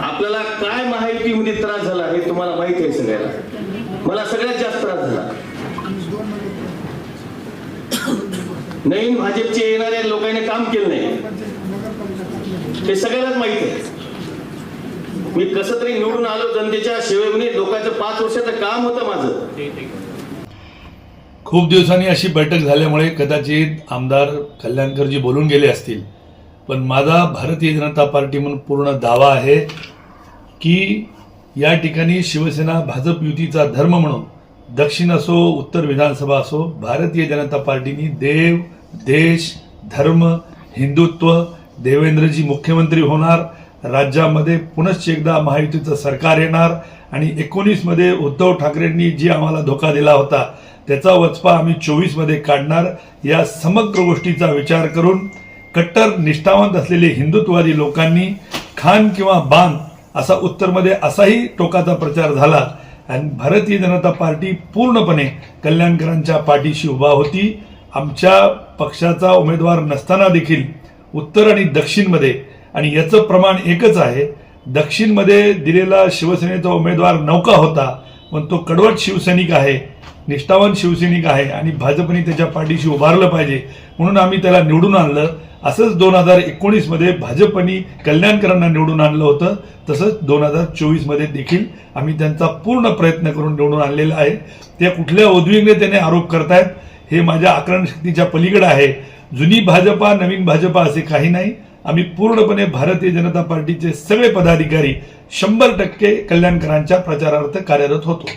आपल्याला काय माहितीमध्ये म्हणजे त्रास झाला हे तुम्हाला माहीत आहे सगळ्याला? मला सगळ्यात जास्त त्रास झाला. नवीन भाजपचे येणाऱ्या लोकांनी काम केलं नाही. हे सगळ्यालाच माहीत आहे. मी कस तरी निवडून आलो जनतेच्या सेवेमध्ये लोकांचं पाच वर्षाचं काम होतं माझं. खूप दिवसांनी अशी बैठक झाल्यामुळे कदाचित आमदार कल्याणकरजी बोलून गेले असतील. पण माझा भारतीय जनता पार्टी म्हणून पूर्ण दावा आहे की या ठिकाणी शिवसेना भाजप युतीचा धर्म म्हणून दक्षिण असो उत्तर विधानसभा असो भारतीय जनता पार्टीनी देव देश धर्म हिंदुत्व देवेंद्रजी मुख्यमंत्री होणार राज्यामध्ये पुनश्च एकदा महायुतीचं सरकार येणार आणि एकोणीसमध्ये उद्धव ठाकरेंनी जी आम्हाला धोका दिला होता त्याचा वचपा आम्ही चोवीसमध्ये काढणार या समग्र गोष्टीचा विचार करून कट्टर निष्ठावंत असलेले हिंदुत्ववादी लोकांनी खान किंवा बान असा उत्तरमध्ये असाही टोकाचा प्रचार झाला आणि भारतीय जनता पार्टी पूर्णपणे कल्याणकरांच्या पाठीशी उभा होती. आमच्या पक्षाचा उमेदवार नसताना देखील उत्तर आणि दक्षिणमध्ये आणि याचं प्रमाण एकच आहे दक्षिणमध्ये दिलेला शिवसेनेचा उमेदवार नौका होता. पण तो कडवट शिवसैनिक आहे निष्ठावान शिवसैनिक आहे आणि भाजपने त्याच्या पाठीशी उभारलं पाहिजे. म्हणून आम्ही त्याला निवडून आणलं. असंच दोन हजार एकोणीसमध्ये भाजपनी कल्याणकरांना निवडून आणलं होतं. तसंच दोन हजार चोवीसमध्ये देखील आम्ही त्यांचा पूर्ण प्रयत्न करून निवडून आणलेला आहे. ते कुठल्या उद्विग्नतेने आरोप करतायत हे माझ्या आकलनशक्तीच्या पलीकडं पलीकडे आहे. जुनी भाजपा नवीन भाजपा असे काही नाही. आम्ही पूर्णपणे भारतीय जनता पार्टीचे सगळे पदाधिकारी शंभर टक्के कल्याणकरांच्या प्रचारार्थ कार्यरत होतो.